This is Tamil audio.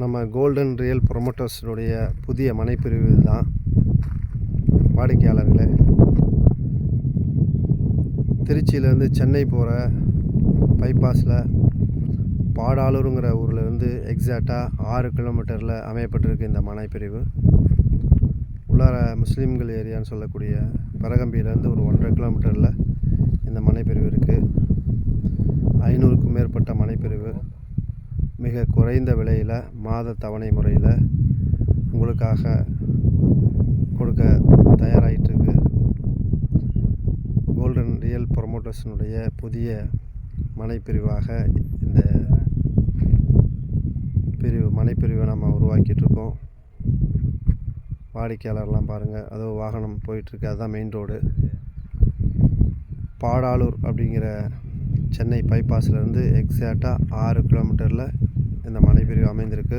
நம்ம கோல்டன் ரியல் ப்ரொமோட்டர்ஸினுடைய புதிய மனைப்பிரிவு தான் வாடிக்கையாளர்களே திருச்சியிலேருந்து சென்னை போகிற பைபாஸில் பாடாலூருங்கிற ஊரில் இருந்து எக்ஸாக்டாக ஆறு கிலோமீட்டரில் அமையப்பட்டிருக்கு இந்த மனைப்பிரிவு. உள்ளார முஸ்லீம்கள் ஏரியான்னு சொல்லக்கூடிய பரகம்பியிலேருந்து ஒரு ஒன்றரை கிலோமீட்டரில் இந்த மனைப்பிரிவு இருக்குது ஐநூறுக்கும் மேற்பட்ட மனைப்பிரிவு. மிக குறைந்த விலையில் மாத தவணை முறையில் உங்களுக்காக கொடுக்க தயாராகிட்டுருக்கு கோல்டன் ரியல் ப்ரொமோட்டர்ஸினுடைய புதிய மனைப்பிரிவாக இந்த பிரிவு மனைப்பிரிவை நம்ம உருவாக்கிட்டுருக்கோம். வாடிக்கையாளர்லாம் பாருங்கள் அதோ வாகனம் போயிட்டுருக்கு அதுதான் மெயின் ரோடு பாடாலூர் அப்படிங்கிற சென்னை பைபாஸ்லேருந்து எக்ஸாக்டாக ஆறு கிலோமீட்டரில் இந்த மலைப்பிரிவு அமைந்திருக்கு.